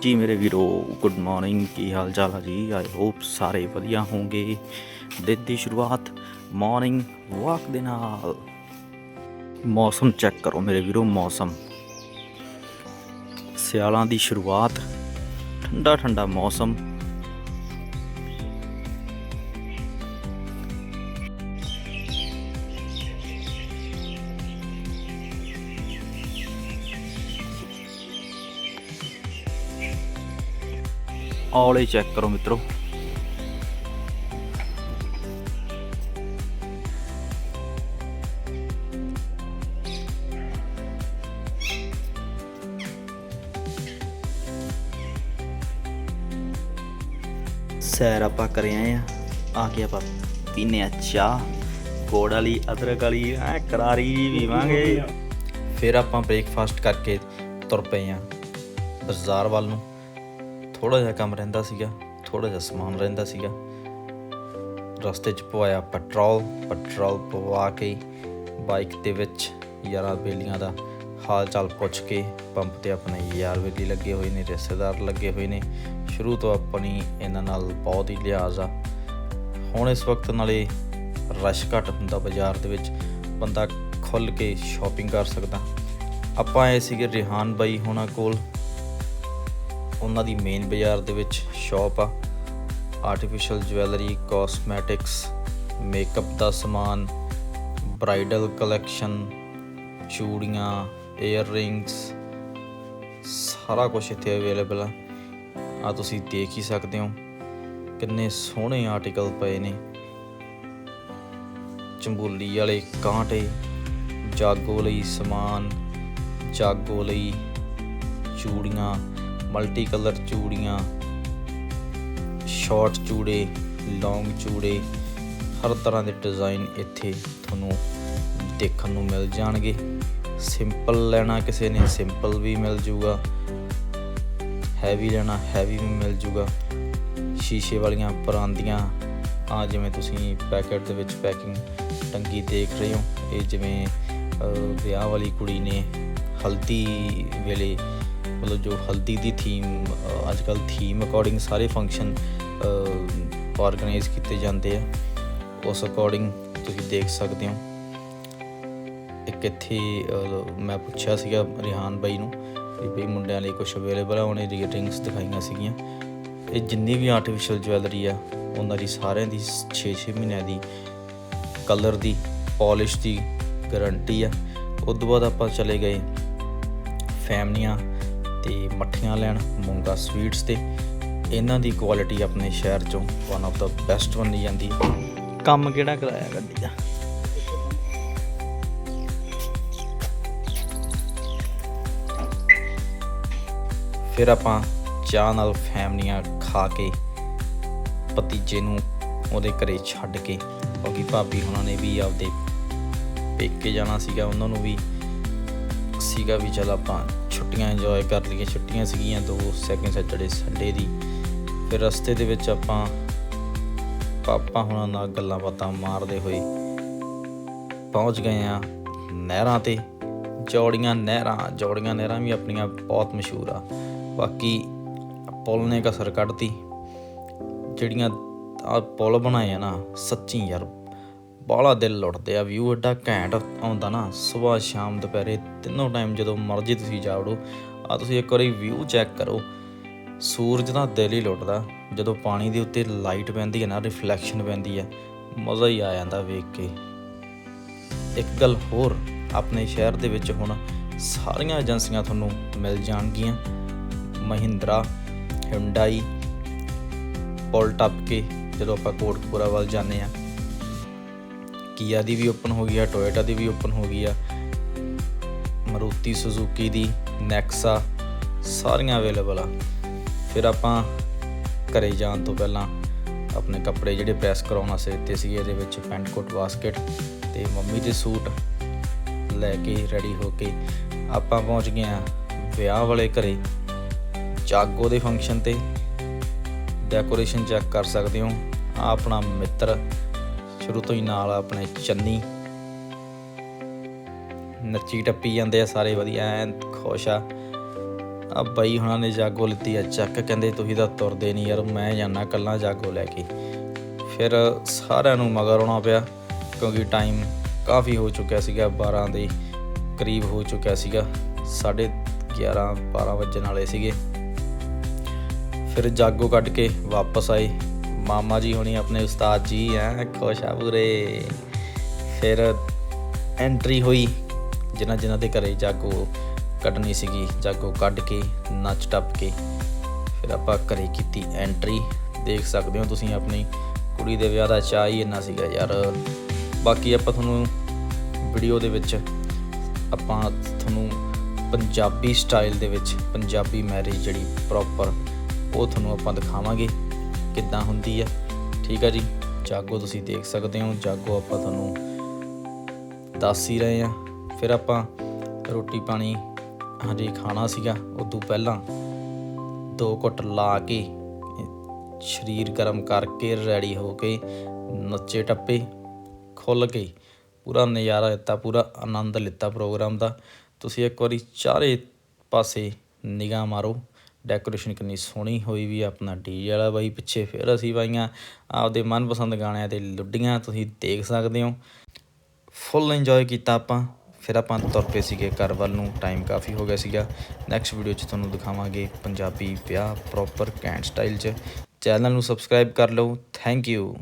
ਜੀ ਮੇਰੇ ਵੀਰੋ ਗੁੱਡ ਮਾਰਨਿੰਗ ਕੀ ਹਾਲ ਚਾਲ ਹੈ ਜੀ? ਆਈ ਹੋਪ ਸਾਰੇ ਵਧੀਆ ਹੋਵੋਗੇ ਦਿਨ ਦੀ ਸ਼ੁਰੂਆਤ ਮਾਰਨਿੰਗ ਵਾਕ ਦੇ ਨਾਲ। ਮੌਸਮ ਚੈੱਕ ਕਰੋ ਮੇਰੇ ਵੀਰੋ, ਮੌਸਮ। ਸਿਆਲਾਂ ਦੀ ਸ਼ੁਰੂਆਤ ਠੰਡਾ ਠੰਡਾ ਮੌਸਮ। ਔਲੇ ਚੈੱਕ ਕਰੋ ਮਿੱਤਰੋ। ਸੈਰ ਆਪਾਂ ਕਰੇ ਆਏ ਆ। ਆ ਕੇ ਆਪਾਂ ਪੀਨੇ ਆ ਚਾਹ। ਗੋੜ ਵਾਲੀ ਅਦਰਕ ਵਾਲੀ ਐ ਕਰਾਰੀ ਜਿਹੀ ਪੀਵਾਂਗੇ ਫਿਰ ਆਪਾਂ ਬ੍ਰੇਕਫਾਸਟ ਕਰਕੇ ਤੁਰ ਪਏ ਆ ਬਾਜ਼ਾਰ ਵੱਲ ਨੂੰ। ਥੋੜਾ ਜਿਹਾ ਕੰਮ ਰਹਿੰਦਾ ਸੀਗਾ ਥੋੜਾ ਜਿਹਾ ਸਮਾਨ ਰਹਿੰਦਾ ਸੀਗਾ। ਰਸਤੇ 'ਚ ਪਵਾਇਆ ਪੈਟਰੋਲ ਪੈਟਰੋਲ ਪਵਾ ਕੇ ਬਾਈਕ ਦੇ ਵਿੱਚ ਯਾਰਾਂ ਬੇਲੀਆਂ ਦਾ ਹਾਲ ਚਾਲ ਪੁੱਛ ਕੇ ਪੰਪ ਤੇ ਆਪਣੇ ਯਾਰ ਬੇਲੀ ਲੱਗੇ ਹੋਏ ਨੇ, ਰਿਸ਼ਤੇਦਾਰ ਲੱਗੇ ਹੋਏ ਨੇ। ਸ਼ੁਰੂ ਤੋਂ ਆਪਣੀ ਇਹਨਾਂ ਨਾਲ ਬਹੁਤ ਹੀ ਲਿਹਾਜ਼ ਆ। ਹੁਣ ਇਸ ਵਕਤ ਨਾਲੇ ਰਸ਼ ਘੱਟ ਹੁੰਦਾ ਬਾਜ਼ਾਰ ਦੇ ਵਿੱਚ, ਬੰਦਾ ਖੁੱਲ ਕੇ ਸ਼ਾਪਿੰਗ ਕਰ ਸਕਦਾ। ਆਪਾਂ ਆਏ ਸੀਗੇ ਰਿਹਾਨ ਬਾਈ ਹੋਣਾ ਕੋਲ। ਉਹਨਾਂ ਦੀ ਮੇਨ ਬਾਜ਼ਾਰ ਦੇ ਵਿੱਚ ਸ਼ਾਪ ਆ। ਆਰਟੀਫੀਸ਼ੀਅਲ ਜਵੈਲਰੀ ਕਾਸਮੈਟਿਕਸ ਮੇਕਅਪ ਦਾ ਸਮਾਨ ਬ੍ਰਾਈਡਲ ਕਲੈਕਸ਼ਨ ਚੂੜੀਆਂ ਏਅਰ ਰਿੰਗਸ ਸਾਰਾ ਕੁਝ ਇੱਥੇ ਅਵੇਲੇਬਲ ਆ। ਆ ਤੁਸੀਂ ਦੇਖ ਹੀ ਸਕਦੇ ਹੋ ਕਿੰਨੇ ਸੋਹਣੇ ਆਰਟੀਕਲ ਪਏ ਨੇ। ਚੰਬੂਲੀ ਵਾਲੇ ਕਾਂਟੇ, ਜਾਗੋ ਲਈ ਸਮਾਨ, ਜਾਗੋ ਲਈ ਚੂੜੀਆਂ ਮਲਟੀ ਕਲਰ ਚੂੜੀਆਂ, ਸ਼ਾਰਟ ਚੂੜੇ, ਲੌਂਗ ਚੂੜੇ, ਹਰ ਤਰ੍ਹਾਂ ਦੇ ਡਿਜ਼ਾਈਨ ਇੱਥੇ ਤੁਹਾਨੂੰ ਦੇਖਣ ਨੂੰ ਮਿਲ ਜਾਣਗੇ। ਸਿੰਪਲ ਲੈਣਾ ਕਿਸੇ ਨੇ, ਸਿੰਪਲ ਵੀ ਮਿਲ ਜੂਗਾ। ਹੈਵੀ ਲੈਣਾ ਹੈਵੀ ਵੀ ਮਿਲ ਜੂਗਾ। ਸ਼ੀਸ਼ੇ ਵਾਲੀਆਂ ਪਰਾਂਦੀਆਂ ਆ ਜਿਵੇਂ ਤੁਸੀਂ ਪੈਕੇਟ ਦੇ ਵਿੱਚ ਪੈਕਿੰਗ ਟੰਗੀ ਦੇਖ ਰਹੇ ਹੋ, ਇਹ ਜਿਵੇਂ ਵਿਆਹ ਵਾਲੀ ਕੁੜੀ ਨੇ ਹਲਦੀ ਵੇਲੇ ਮਤਲਬ ਜੋ ਹਲਦੀ ਦੀ ਥੀਮ ਅੱਜ ਕੱਲ ਥੀਮ ਅਕੋਰਡਿੰਗ ਸਾਰੇ ਫੰਕਸ਼ਨ ਆਰਗੇਨਾਈਜ਼ ਕੀਤੇ ਜਾਂਦੇ ਆ। ਉਸ ਅਕੋਰਡਿੰਗ ਤੁਸੀਂ ਦੇਖ ਸਕਦੇ ਹੋ। ਇੱਕ ਇੱਥੇ ਮੈਂ ਪੁੱਛਿਆ ਸੀਗਾ ਰਿਹਾਨ ਬਾਈ ਨੂੰ ਵੀ ਬਈ ਮੁੰਡਿਆਂ ਲਈ ਕੁਝ ਅਵੇਲੇਬਲ ਆ, ਉਹਨੇ ਰਿੰਗਸ ਦਿਖਾਈਆਂ ਸੀਗੀਆਂ। ਇਹ ਜਿੰਨੀ ਵੀ ਆਰਟੀਫੀਸ਼ੀਅਲ ਜਵੈਲਰੀ ਆ, ਉਹਨਾਂ ਦੀ ਸਾਰਿਆਂ ਦੀ 6-6 ਮਹੀਨਿਆਂ ਦੀ ਕਲਰ ਦੀ ਪਾਲਿਸ਼ ਦੀ ਗਾਰੰਟੀ ਆ। ਉਸ ਤੋਂ ਬਾਅਦ ਆਪਾਂ ਚਲੇ ਗਏ ਫੈਮਲੀਆਂ ਤੇ ਮੱਠੀਆਂ ਲੈਣ ਮੂੰਗਾ ਸਵੀਟਸ ਤੇ। ਇਹਨਾਂ ਦੀ ਕੁਆਲਿਟੀ ਆਪਣੇ ਸ਼ਹਿਰ ਚੋਂ ਵਨ ਆਫ ਦਾ ਬੈਸਟ ਮੰਨੀ ਜਾਂਦੀ ਹੈ। ਕੰਮ ਕਿਹੜਾ ਕਰਾਇਆ ਗੱਡੀ ਦਾ? ਫਿਰ ਆਪਾਂ ਚਾਹ ਨਾਲ ਫੈਮਲੀਆਂ ਖਾ ਕੇ ਭਤੀਜੇ ਨੂੰ ਉਹਦੇ ਘਰੇ ਛੱਡ ਕੇ, ਕਿਉਂਕਿ ਭਾਬੀ ਉਹਨਾਂ ਨੇ ਵੀ ਆਪਦੇ ਪੇਕੇ ਜਾਣਾ ਸੀਗਾ, ਉਹਨਾਂ ਨੂੰ ਵੀ ਸੀਗਾ ਵੀ ਚਲ ਆਪਾਂ ਛੁੱਟੀਆਂ ਇੰਜੋਏ ਕਰ ਲਈਏ। ਛੁੱਟੀਆਂ ਸੀਗੀਆਂ ਦੋ ਸੈਕਿੰਡ ਸੈਟਰਡੇ ਸੰਡੇ ਦੀ। ਫਿਰ ਰਸਤੇ ਦੇ ਵਿੱਚ ਆਪਾਂ, ਪਾਪਾ ਹੁਣਾਂ ਨਾਲ ਗੱਲਾਂ ਬਾਤਾਂ ਮਾਰਦੇ ਹੋਏ ਪਹੁੰਚ ਗਏ ਆ ਨਹਿਰਾਂ ਤੇ। ਜੋੜੀਆਂ ਨਹਿਰਾਂ ਜੋੜੀਆਂ ਨਹਿਰਾਂ ਵੀ ਆਪਣੀਆਂ ਬਹੁਤ ਮਸ਼ਹੂਰ ਆ। ਬਾਕੀ ਪੁਲ ਨੇ ਕਸਰ ਕੱਢਤੀ। ਜਿਹੜੀਆਂ ਆ ਪੁੱਲ ਬਣਾਏ ਆ ਨਾ, ਸੱਚੀ ਯਾਰ ਬਾਹਲਾ ਦਿਲ ਲੁੱਟਦੇ ਆ ਵਿਊ ਐਡਾ ਘੈਂਟ ਆਉਂਦਾ ਨਾ, ਸਵੇਰ ਸ਼ਾਮ ਦੁਪਹਿਰੇ ਤਿੰਨੋਂ ਟਾਈਮ ਜਦੋਂ ਮਰਜ਼ੀ ਤੁਸੀਂ ਜਾਵੜੋ ਆ ਤੁਸੀਂ ਇੱਕ ਵਾਰੀ ਵਿਊ ਚੈੱਕ ਕਰੋ, ਸੂਰਜ ਦਾ ਦਿਲ ਹੀ ਲੁੱਟਦਾ, ਜਦੋਂ ਪਾਣੀ ਦੇ ਉੱਤੇ ਲਾਈਟ ਪੈਂਦੀ ਹੈ ਨਾ ਰਿਫਲੈਕਸ਼ਨ ਪੈਂਦੀ ਹੈ, ਮਜ਼ਾ ਹੀ ਆ ਜਾਂਦਾ ਵੇਖ ਕੇ। ਇੱਕ ਗੱਲ ਹੋਰ ਆਪਣੇ ਸ਼ਹਿਰ ਦੇ ਵਿੱਚ ਹੁਣ ਸਾਰੀਆਂ ਏਜੰਸੀਆਂ ਤੁਹਾਨੂੰ ਮਿਲ ਜਾਣਗੀਆਂ, ਮਹਿੰਦਰਾ ਹਿੰਡਾਈ ਪੁਲ ਟੱਪ ਕੇ ਜਦੋਂ ਆਪਾਂ ਕੋਟਕਪੂਰਾ ਵੱਲ ਜਾਂਦੇ ਆ ਕੀਆ ਦੀ ਵੀ ਓਪਨ ਹੋ ਗਈ ਆ ਟੋਇਟਾ ਦੀ ਵੀ ਓਪਨ ਹੋ ਗਈ ਆ। ਮਰੂਤੀ ਸੁਜ਼ੂਕੀ ਦੀ ਨੈਕਸਾ ਸਾਰੀਆਂ ਅਵੇਲੇਬਲ ਆ। ਫਿਰ ਆਪਾਂ ਘਰੇ ਜਾਣ ਤੋਂ ਪਹਿਲਾਂ ਆਪਣੇ ਕੱਪੜੇ ਜਿਹੜੇ ਪ੍ਰੈਸ ਕਰਾਉਣਾ ਵਾਸਤੇ ਦਿੱਤੇ ਸੀ ਇਹਦੇ ਵਿੱਚ ਪੈਂਟ ਕੋਟ ਬਾਸਕਟ ਤੇ ਮੰਮੀ ਦੇ ਸੂਟ ਲੈ ਕੇ ਰੈਡੀ ਹੋ ਕੇ ਆਪਾਂ ਪਹੁੰਚ ਗਏ ਆ ਵਿਆਹ ਵਾਲੇ ਘਰੇ। ਜਾਗੋ ਦੇ ਫੰਕਸ਼ਨ ਤੇ ਡੈਕੋਰੇਸ਼ਨ ਚੈੱਕ ਕਰ ਸਕਦੇ ਹੋ। ਆ ਆਪਣਾ ਮਿੱਤਰ ਸ਼ੁਰੂ ਤੋਂ ਹੀ ਨਾਲ ਆਪਣੇ ਚੰਨੀ। ਨੱਚੀ ਟੱਪੀ ਜਾਂਦੇ ਆ ਸਾਰੇ ਵਧੀਆ, ਐਨ ਖੁਸ਼ ਆ। ਆ ਬਾਈ ਹੁਣਾਂ ਨੇ ਜਾਗੋ ਲਿੱਤੀ ਆ ਚੱਕ, ਕਹਿੰਦੇ ਤੁਸੀਂ ਤਾਂ ਤੁਰਦੇ ਨਹੀਂ ਯਾਰ, ਮੈਂ ਜਾਣਾ ਕੱਲਾ ਜਾਗੋ ਲੈ ਕੇ। ਫਿਰ ਸਾਰਿਆਂ ਨੂੰ ਮਗਰ ਆਉਣਾ ਪਿਆ, ਕਿਉਂਕਿ ਟਾਈਮ ਕਾਫੀ ਹੋ ਚੁੱਕਿਆ ਸੀਗਾ 12 ਦੇ ਕਰੀਬ ਹੋ ਚੁੱਕਿਆ ਸੀਗਾ 11:30 12 ਵਜਣ ਵਾਲੇ ਸੀਗੇ। ਫਿਰ ਜਾਗੋ ਕੱਢ ਕੇ ਵਾਪਸ ਆਏ। ਮਾਮਾ ਜੀ ਹੋਣੀ ਆਪਣੇ ਉਸਤਾਦ ਜੀ ਐ ਖੁਸ਼ ਆ ਪੂਰੇ। ਫਿਰ ਐਂਟਰੀ ਹੋਈ, ਜਿਨ੍ਹਾਂ ਜਿਨ੍ਹਾਂ ਦੇ ਘਰੇ ਜਾਗੋ ਕੱਢਣੀ ਸੀਗੀ, ਜਾਗੋ ਕੱਢ ਕੇ, ਨੱਚ ਟੱਪ ਕੇ, ਫਿਰ ਆਪਾਂ ਘਰੇ ਕੀਤੀ ਐਂਟਰੀ ਦੇਖ ਸਕਦੇ ਹੋ ਤੁਸੀਂ ਆਪਣੀ ਕੁੜੀ ਦੇ ਵਿਆਹ ਦਾ ਚਾਅ ਹੀ ਇੰਨਾ ਸੀਗਾ ਯਾਰ। ਬਾਕੀ ਆਪਾਂ ਤੁਹਾਨੂੰ ਵੀਡੀਓ ਦੇ ਵਿੱਚ, ਆਪਾਂ ਤੁਹਾਨੂੰ ਪੰਜਾਬੀ ਸਟਾਈਲ ਦੇ ਵਿੱਚ, ਪੰਜਾਬੀ ਮੈਰਿਜ ਜਿਹੜੀ ਪ੍ਰੋਪਰ ਉਹ ਤੁਹਾਨੂੰ ਆਪਾਂ ਦਿਖਾਵਾਂਗੇ। ਕਿੱਦਾਂ ਹੁੰਦੀ ਹੈ ਠੀਕ ਹੈ ਜੀ। ਜਾਗੋ ਤੁਸੀਂ ਦੇਖ ਸਕਦੇ ਹੋ। ਜਾਗੋ ਆਪਾਂ ਤੁਹਾਨੂੰ ਦੱਸ ਹੀ ਰਹੇ ਆ। ਫਿਰ ਆਪਾਂ ਰੋਟੀ ਪਾਣੀ ਹਜੇ ਖਾਣਾ ਸੀਗਾ। ਉਦੋਂ ਪਹਿਲਾਂ ਦੋ ਘੁੱਟ ਲਾ ਕੇ ਸਰੀਰ ਗਰਮ ਕਰਕੇ ਰੈਡੀ ਹੋ ਕੇ ਨੱਚੇ ਟੱਪੇ ਖੁੱਲ ਕੇ ਪੂਰਾ ਨਜ਼ਾਰਾ ਦਿੱਤਾ ਪੂਰਾ ਆਨੰਦ ਲਿੱਤਾ ਪ੍ਰੋਗਰਾਮ ਦਾ। ਤੁਸੀਂ ਇੱਕ ਵਾਰੀ ਚਾਰੇ ਪਾਸੇ ਨਿਗਾਹ ਮਾਰੋ। ਡੈਕੋਰੇਸ਼ਨ ਕਿੰਨੀ ਸੋਹਣੀ ਹੋਈ ਵੀ ਆਪਣਾ ਡੀਜੇ ਵਾਲਾ ਬਾਈ ਪਿੱਛੇ ਫਿਰ ਅਸੀਂ ਬਾਈਆਂ ਆਪਦੇ ਮਨਪਸੰਦ ਗਾਣਿਆਂ ਤੇ ਲੁੱਡੀਆਂ, ਤੁਸੀਂ ਦੇਖ ਸਕਦੇ ਹੋ। ਫੁੱਲ ਇੰਜੋਏ ਕੀਤਾ ਆਪਾਂ। ਫਿਰ ਆਪਾਂ ਤੁਰ ਪਏ ਸੀਗੇ ਘਰ ਵੱਲ ਨੂੰ ਟਾਈਮ ਕਾਫੀ ਹੋ ਗਿਆ ਸੀਗਾ। ਨੈਕਸਟ ਵੀਡੀਓ 'ਚ ਤੁਹਾਨੂੰ ਦਿਖਾਵਾਂਗੇ ਪੰਜਾਬੀ ਵਿਆਹ ਪ੍ਰੋਪਰ ਕੈਂਟ ਸਟਾਈਲ 'ਚ। ਚੈਨਲ ਨੂੰ ਸਬਸਕ੍ਰਾਈਬ ਕਰ ਲਓ। Thank you